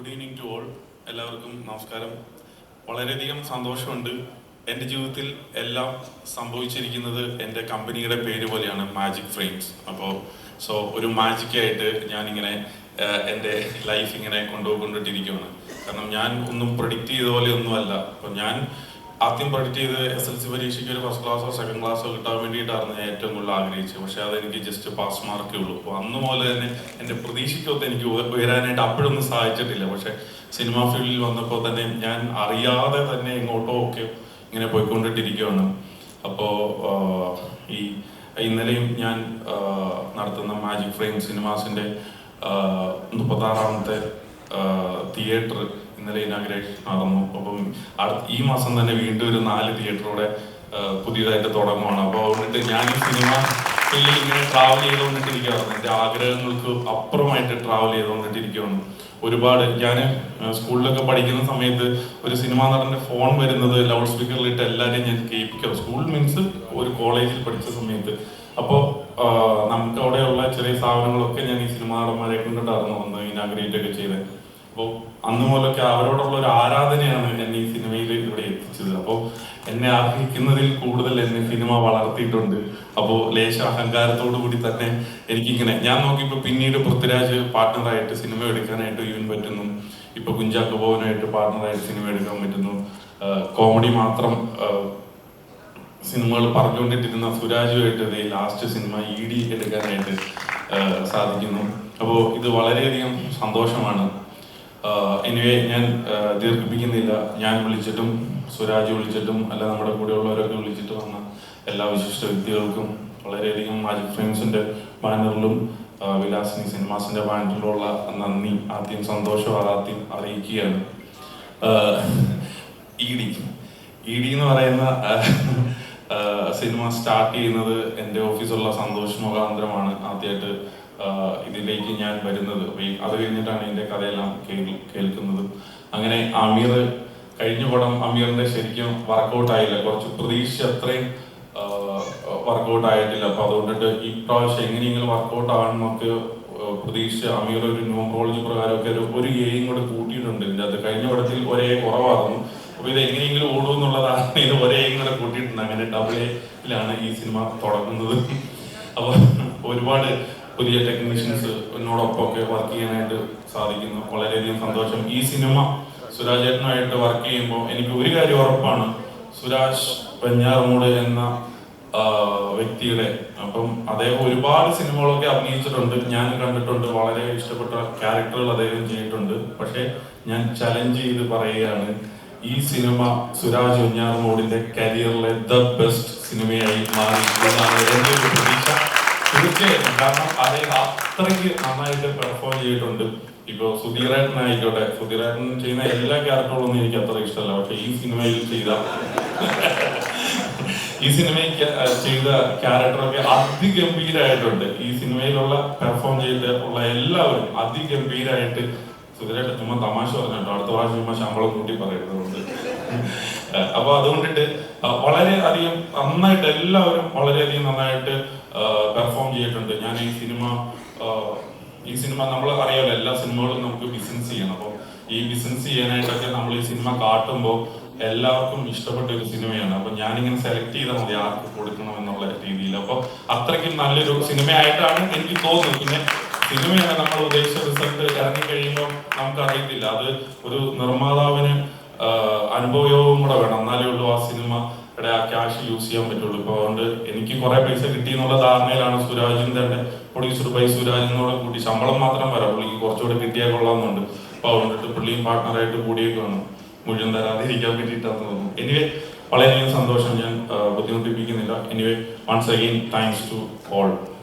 Good evening to all എല്ലാവർക്കും നമസ്കാരം. വളരെയധികം സന്തോഷമുണ്ട്. എന്റെ ജീവിതത്തിൽ എല്ലാം സംഭവിച്ചിരിക്കുന്നത് എന്റെ കമ്പനിയുടെ പേര് പോലെയാണ് മാജിക് ഫ്രെയിംസ് അപ്പോൾ സോ ഒരു മാജിക്കായിട്ട് ഞാനിങ്ങനെ എന്റെ ലൈഫ് ഇങ്ങനെ കൊണ്ടുപോയിക്കൊണ്ടിരിക്കുകയാണ്. കാരണം ഞാൻ ഒന്നും പ്രൊഡിക്റ്റ് ചെയ്ത പോലെ ഒന്നുമല്ല. അപ്പോൾ ഞാൻ ആദ്യം പ്രൊഡക്റ്റ് ചെയ്ത് എസ് എൽ സി പരീക്ഷയ്ക്ക് ഒരു ഫസ്റ്റ് ക്ലാസ്സോ സെക്കൻഡ് ക്ലാസ്സോ കിട്ടാൻ വേണ്ടിയിട്ടായിരുന്നു ഏറ്റവും കൂടുതൽ ആഗ്രഹിച്ചത്. പക്ഷേ അതെനിക്ക് ജസ്റ്റ് പാസ് മാർക്കേ ഉള്ളൂ. അപ്പോൾ അന്ന് മുതൽ തന്നെ എന്റെ പ്രതീക്ഷയ്ക്കൊത്ത് എനിക്ക് ഉയ- ഉയരാനായിട്ട് അപ്പോഴൊന്നും സാധിച്ചിട്ടില്ല. പക്ഷെ സിനിമാ ഫീൽഡിൽ വന്നപ്പോൾ തന്നെ ഞാൻ അറിയാതെ തന്നെ എങ്ങോട്ടോ ഒക്കെ ഇങ്ങനെ പോയിക്കൊണ്ടിട്ടിരിക്കുകയാണ് അപ്പോൾ ഈ ഇന്നലെയും ഞാൻ നടത്തുന്ന മാജിക് ഫ്രെയിം സിനിമാസിന്റെ മുപ്പത്താറാമത്തെ തിയേറ്റർ ഇന്നലെ ഇനാഗ്രേഷൻ നടന്നു അപ്പം ഈ മാസം തന്നെ വീണ്ടും ഒരു നാല് തിയേറ്ററോടെ പുതിയതായിട്ട് തുടങ്ങുവാണ്. അപ്പോൾ അതുകൊണ്ടിട്ട് ഞാൻ ഈ സിനിമ ഫീൽഡിൽ ഇങ്ങനെ ട്രാവൽ ചെയ്തുകൊണ്ടിട്ടിരിക്കുകയാണ് എന്റെ ആഗ്രഹങ്ങൾക്ക് അപ്പുറമായിട്ട് ട്രാവൽ ചെയ്തുകൊണ്ടിട്ടിരിക്കുകയാണ് ഒരുപാട് ഞാൻ സ്കൂളിലൊക്കെ പഠിക്കുന്ന സമയത്ത് ഒരു സിനിമാ നടന്റെ ഫോൺ വരുന്നത് ലൗഡ് സ്പീക്കറിലിട്ട് എല്ലാവരെയും ഞാൻ കേൾപ്പിക്കാം. സ്കൂൾ മീൻസ് ഒരു കോളേജിൽ പഠിച്ച സമയത്ത്. അപ്പോൾ നമുക്ക് അവിടെയുള്ള ചെറിയ സ്ഥാപനങ്ങളൊക്കെ ഞാൻ ഈ സിനിമാ നടന്മാരെ കൊണ്ടിട്ടായിരുന്നു വന്ന് ഇനാഗ്രേറ്റ് ഒക്കെ ചെയ്തത് അപ്പോൾ അന്ന് മുതലൊക്കെ അവരോടുള്ള ഒരു ആരാധനയാണ് എന്നെ ഈ സിനിമയിൽ ഇവിടെ എത്തിച്ചത്. അപ്പോൾ എന്നെ ആഗ്രഹിക്കുന്നതിൽ കൂടുതൽ എന്നെ സിനിമ വളർത്തിയിട്ടുണ്ട്. അപ്പോ ലേശ അഹങ്കാരത്തോടു കൂടി തന്നെ എനിക്കിങ്ങനെ ഞാൻ നോക്കിയപ്പോൾ പിന്നീട് പൃഥ്വിരാജ് പാർട്ട്ണറായിട്ട് സിനിമ എടുക്കാനായിട്ട് ഇവൻ പറ്റുന്നു. ഇപ്പൊ കുഞ്ചാക്കോ ഭവനായിട്ട് പാർട്ട്ണറായിട്ട് സിനിമ എടുക്കാൻ പറ്റുന്നു. കോമഡി മാത്രം സിനിമകൾ പറഞ്ഞുകൊണ്ടിട്ടിരുന്ന സുരാജുമായിട്ട് ഇതേ ലാസ്റ്റ് സിനിമ ഇ ഡി എടുക്കാനായിട്ട് സാധിക്കുന്നു. അപ്പോ ഇത് വളരെയധികം സന്തോഷമാണ്. എനിവേ ഞാൻ ദീർഘിപ്പിക്കുന്നില്ല. ഞാൻ വിളിച്ചിട്ടും സുരാജ് വിളിച്ചിട്ടും അല്ല നമ്മുടെ കൂടെയുള്ളവരൊക്കെ വിളിച്ചിട്ട് വന്ന എല്ലാ വിശിഷ്ട വ്യക്തികൾക്കും വളരെയധികം മാജിക് ഫ്രെയിംസിന്റെ ബാനറിലും വിലാസിനി സിനിമാസിന്റെ ബാനറിലുള്ള നന്ദി ആദ്യം സന്തോഷം ആദ്യം അറിയിക്കുകയാണ്. E D. ഇ ഡി എന്ന് പറയുന്ന സിനിമ സ്റ്റാർട്ട് ചെയ്യുന്നത് എന്റെ ഓഫീസുള്ള സന്തോഷ് മുഖാന്തരമാണ്. ആദ്യമായിട്ട് ഇതിലേക്ക് ഞാൻ വരുന്നത്. അത് കഴിഞ്ഞിട്ടാണ് ഇതിന്റെ കഥയെല്ലാം കേൾ- കേൾക്കുന്നത്. അങ്ങനെ അമീർ കഴിഞ്ഞ പടം അമീറിന്റെ ശരിക്കും വർക്കൗട്ട് ആയില്ല. കുറച്ച് പ്രതീക്ഷ അത്രയും വർക്കൗട്ട് ആയിട്ടില്ല. അപ്പൊ അതുകൊണ്ടിട്ട് ഈ പ്രാവശ്യം എങ്ങനെയെങ്കിലും വർക്കൗട്ട് ആവണമെന്നൊക്കെ പ്രതീക്ഷ പ്രതീക്ഷിച്ച അമീർ ഒരു ന്യൂമറോളജി പ്രകാരമൊക്കെ ഒരു ഒരു എയും കൂടെ കൂട്ടിയിട്ടുണ്ട്. ഇതിന്റെ അത് കഴിഞ്ഞ പടത്തിൽ ഒരേ കുറവായിരുന്നു. അപ്പൊ ഇത് എങ്ങനെയെങ്കിലും ഓടും എന്നുള്ളതാണ്. ഇത് ഒരേയും കൂടെ കൂട്ടിയിട്ടുണ്ട്. അങ്ങനെ ഡബിൾ ഈ സിനിമ തുടങ്ങുന്നത്. അപ്പൊ ഒരുപാട് പുതിയ ടെക്നീഷ്യൻസ് എന്നോടൊപ്പം ഒക്കെ വർക്ക് ചെയ്യാനായിട്ട് സാധിക്കുന്നു. വളരെയധികം സന്തോഷം. ഈ സിനിമ സുരാജേട്ടനായിട്ട് വർക്ക് ചെയ്യുമ്പോൾ എനിക്ക് ഒരു കാര്യം ഉറപ്പാണ്. സുരാജ് വെഞ്ഞാറമൂട് എന്ന വ്യക്തിയുടെ അപ്പം അദ്ദേഹം ഒരുപാട് സിനിമകളൊക്കെ അഭിനയിച്ചിട്ടുണ്ട്. ഞാൻ കണ്ടിട്ടുണ്ട്. വളരെ ഇഷ്ടപ്പെട്ട ക്യാരക്ടറുകൾ അദ്ദേഹം ചെയ്തിട്ടുണ്ട്. പക്ഷെ ഞാൻ ചലഞ്ച് ചെയ്ത് പറയുകയാണ് ഈ സിനിമ സുരാജ് വെഞ്ഞാറമൂടിന്റെ കരിയറിലെ ദ ബെസ്റ്റ് സിനിമയായി മാറി എന്നാണ് എന്റെ ഒരു പ്രതീക്ഷ. തീർച്ചയായിട്ടും. കാരണം അദ്ദേഹം അത്രയ്ക്ക് നന്നായിട്ട് പെർഫോം ചെയ്തിട്ടുണ്ട്. ഇപ്പൊ സുധീരേട്ടൻ ആയിക്കോട്ടെ. സുധീരേട്ടൻ ചെയ്യുന്ന എല്ലാ ക്യാരക്ടറുകളും എനിക്ക് അത്ര ഇഷ്ടമല്ല. പക്ഷെ ഈ സിനിമയിൽ ചെയ്ത ഈ സിനിമയ്ക്ക് ചെയ്ത ക്യാരക്ടറൊക്കെ അതിഗംഭീരമായിട്ടുണ്ട് ഈ സിനിമയിലുള്ള പെർഫോം ചെയ്ത ഉള്ള എല്ലാവരും അതിഗംഭീരമായിട്ട് സുധീരേട്ടൻ ചുമ്മാ തമാശ പറഞ്ഞിട്ടോ അടുത്ത പ്രാവശ്യം ചുമ്മാ ശമ്പളം കൂട്ടി പറയുന്നതുകൊണ്ട് അപ്പൊ അതുകൊണ്ടിട്ട് വളരെയധികം നന്നായിട്ട് എല്ലാവരും വളരെയധികം നന്നായിട്ട് പെർഫോം ചെയ്തിട്ടുണ്ട്. ഞാൻ ഈ സിനിമ ഈ സിനിമ നമ്മൾ അറിയാമല്ലോ എല്ലാ സിനിമകളും നമുക്ക് ബിസിനസ് ചെയ്യണം. അപ്പോൾ ഈ ബിസിനസ് ചെയ്യാനായിട്ടൊക്കെ നമ്മൾ ഈ സിനിമ കാട്ടുമ്പോൾ എല്ലാവർക്കും ഇഷ്ടപ്പെട്ട ഒരു സിനിമയാണ്. അപ്പൊ ഞാനിങ്ങനെ സെലക്ട് ചെയ്താൽ മതി ആർക്ക് കൊടുക്കണം എന്നുള്ള രീതിയിൽ. അപ്പൊ അത്രയ്ക്കും നല്ലൊരു സിനിമയായിട്ടാണ് എനിക്ക് തോന്നുന്നത്. പിന്നെ സിനിമയാണ് നമ്മൾ ഉദ്ദേശിച്ച റിസൾട്ട് നമുക്ക് അറിയത്തില്ല അത് ഒരു നിർമ്മാതാവിന് ആഹ് അനുഭവയോഗം കൂടെ വേണം. എന്നാലേ ഉള്ളൂ ആ സിനിമയുടെ ആ ക്യാഷ് യൂസ് ചെയ്യാൻ പറ്റുള്ളൂ. ഇപ്പൊ അതുകൊണ്ട് എനിക്ക് കുറെ പൈസ കിട്ടി എന്നുള്ള ധാരണയിലാണ് സുരാജും തന്നെ പ്രൊഡ്യൂസർ ബൈ സുരാജിനോട് കൂടി ശമ്പളം മാത്രം വരാം പുള്ളിക്ക് കുറച്ചുകൂടെ കിട്ടിയാൽ കൊള്ളാമെന്നുണ്ട്. അപ്പൊ അതുകൊണ്ടിട്ട് പുള്ളിയും പാർട്ട്ണറായിട്ട് കൂടിയേക്കാണ് മുഴുവൻ തരാതിരിക്കാൻ വേണ്ടിയിട്ടാന്ന് തോന്നുന്നു. എനിവേ വളരെയധികം സന്തോഷം. ഞാൻ ബുദ്ധിമുട്ടിപ്പിക്കുന്നില്ല. Anyway once again thanks to all